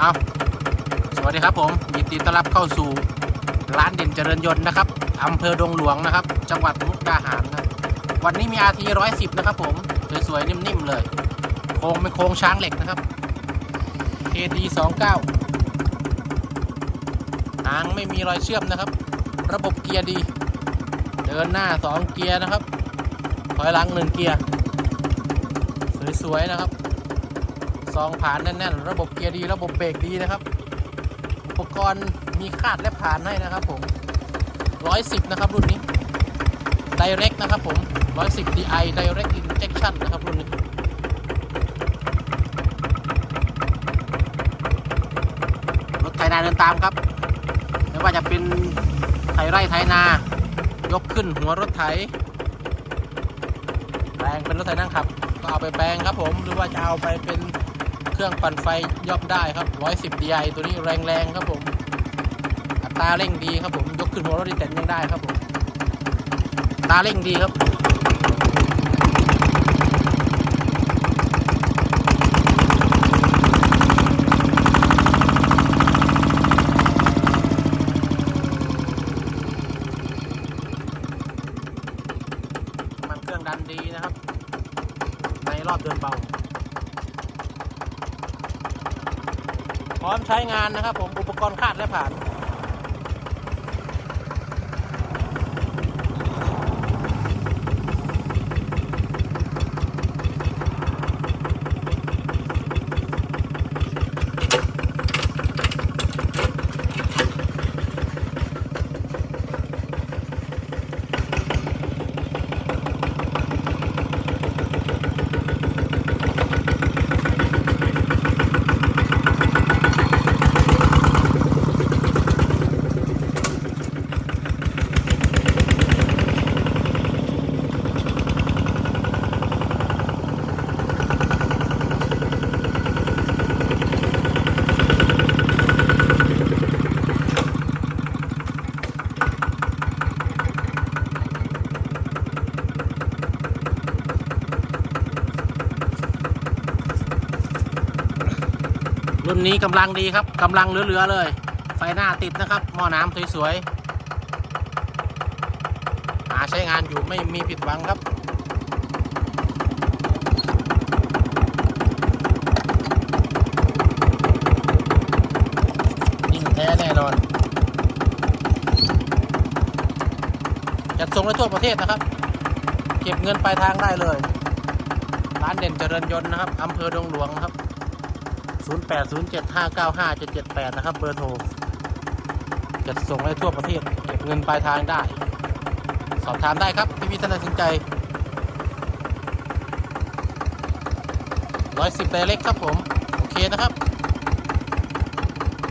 เอาสวัสดีครับผมยินดีต้อนรับเข้าสู่ร้านเด่นเจริญยนต์นะครับอำเภอดงหลวงนะครับ จังหวัดมุกดาหารนะวันนี้มี RT 110นะครับผมสวยๆนิ่มๆเลย โครงเป็นโครงช้างเหล็กนะครับ KD 29หางไม่มีรอยเชื่อมนะครับ ระบบเกียร์ดี เดินหน้า2เกียร์นะครับถอยหลัง1เกียร์สวยๆนะครับ ซองผ่านแน่นๆ ระบบเกียร์ดี ระบบเบรกดีนะครับ อุปกรณ์มีคาดและผ่านให้นะครับผม 110 นะครับรุ่นนี้ Direct นะครับผม 110 Di Direct Injection นะครับรุ่นนี้รถไถนาเดินตามครับไม่ว่าจะเป็นไถไร่ไถนา ยกขึ้นหัวรถไถแปลงเป็นรถไถนั่งขับก็เอาไปแปลงครับผม หรือว่าจะเอาไปเป็น เครื่องปั่นไฟย่อมได้ครับ 110 di ตัวนี้แรงๆครับผม อัตราเร่งดีครับผม ยกขึ้นหัวรถดีเต็นยังได้ครับผมอัตราเร่งดีครับมันเครื่องดันดีนะครับ ในรอบเดินเบา พร้อมใช้งานนะครับผมอุปกรณ์คาดและผ่าน รุ่นนี้กำลังดีครับกำลังเหลือๆเลย ไฟหน้าติดนะครับ หม้อน้ำสวยๆหาใช้งานอยู่ไม่มีผิดหวังครับนิ่งแท้แน่นอน จัดส่งได้ทั่วประเทศนะครับ เก็บเงินปลายทางได้เลย ร้านเด่นเจริญยนต์นะครับอำเภอดงหลวงครับ 0807595778 นะครับ เบอร์โทรจัดส่งได้ทั่วประเทศเก็บเงินปลายทางได้ สอบถามได้ครับพี่พี่ท่านใดสนใจ110ไดเล็กครับผม โอเคนะครับ